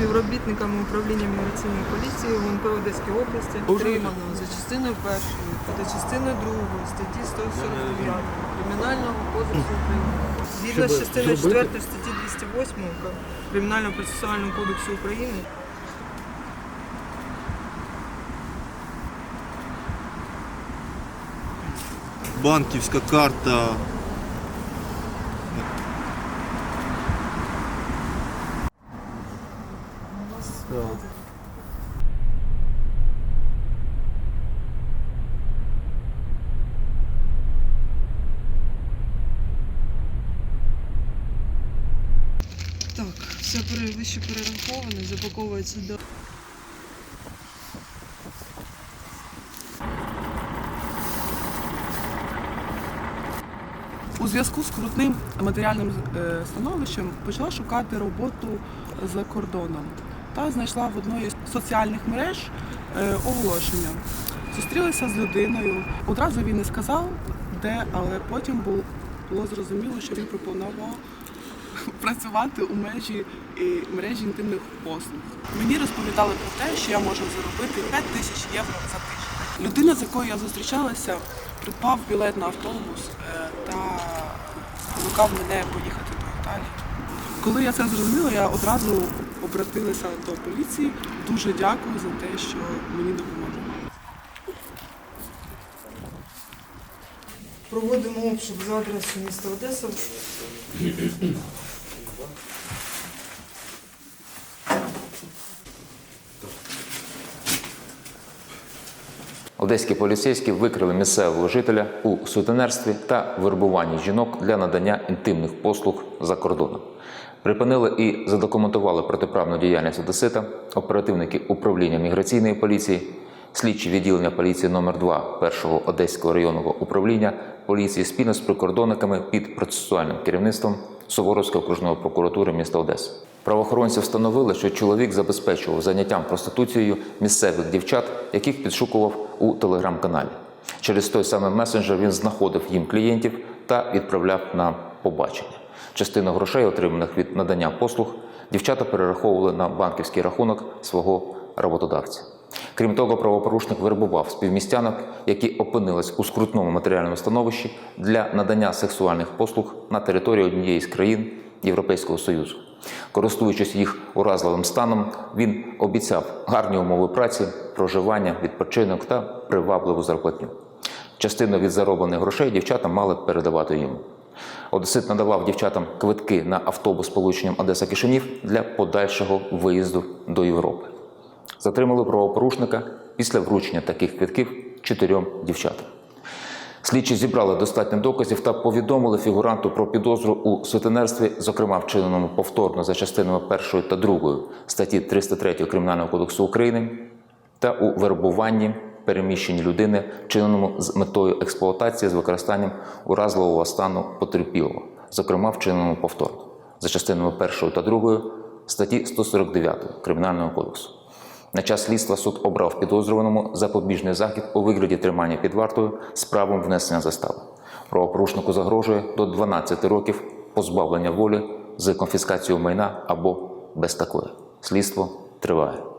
співробітниками управління міграційної поліції ГУНП Одеської області отримано за частиною першої та частиною другої статті 149 Кримінального кодексу України. Згідно з частиною 4 статті 208 Кримінального процесуального кодексу України банківська карта. Так, все вище перераховане, запаковується до. У зв'язку з крутним матеріальним е, становищем почала шукати роботу за кордоном та знайшла в одної з соціальних мереж е, оголошення. Зустрілася з людиною. Одразу він не сказав, де, але потім бу- було зрозуміло, що він пропонував працювати у межі мережі інтимних послуг. Мені розповідали про те, що я можу заробити 5 тисяч євро за тиждень. Людина, з якою я зустрічалася, придбав білет на автобус е, та спонукав мене поїхати до Італії. Коли я це зрозуміла, я одразу обратилася до поліції. Дуже дякую за те, що мені допомогли. Проводимо обшук за адресою міста Одеса. Одеські поліцейські викрили місцевого жителя у сутенерстві та вербуванні жінок для надання інтимних послуг за кордоном. Припинили і задокументували протиправну діяльність одесита, оперативники управління міграційної поліції, слідчі відділення поліції номер 2 першого Одеського районного управління поліції спільно з прикордонниками під процесуальним керівництвом Суворовської окружної прокуратури міста Одеси. Правоохоронці встановили, що чоловік забезпечував заняттям проституцією місцевих дівчат, яких підшукував у телеграм-каналі. Через той самий месенджер він знаходив їм клієнтів та відправляв на побачення. Частину грошей, отриманих від надання послуг, дівчата перераховували на банківський рахунок свого роботодавця. Крім того, правопорушник вербував співмістянок, які опинились у скрутному матеріальному становищі для надання сексуальних послуг на території однієї з країн Європейського Союзу. Користуючись їх уразливим станом, він обіцяв гарні умови праці, проживання, відпочинок та привабливу зарплатню. Частину від зароблених грошей дівчата мали передавати йому. Одесит надавав дівчатам квитки на автобус з полученням Одеса Кишинів для подальшого виїзду до Європи. Затримали правопорушника після вручення таких квитків чотирьом дівчатам. Слідчі зібрали достатньо доказів та повідомили фігуранту про підозру у сутенерстві, зокрема вчиненому повторно за частинами 1 та 2 статті 303 Кримінального кодексу України та у вербуванні переміщенні людини, вчиненому з метою експлуатації з використанням уразливого стану потерпілого, зокрема вчиненому повторно за частинами 1 та 2 статті 149 Кримінального кодексу. На час слідства суд обрав підозрюваному запобіжний захід у вигляді тримання під вартою з правом внесення застави. Правопорушнику загрожує до 12 років позбавлення волі з конфіскацією майна або без такої. Слідство триває.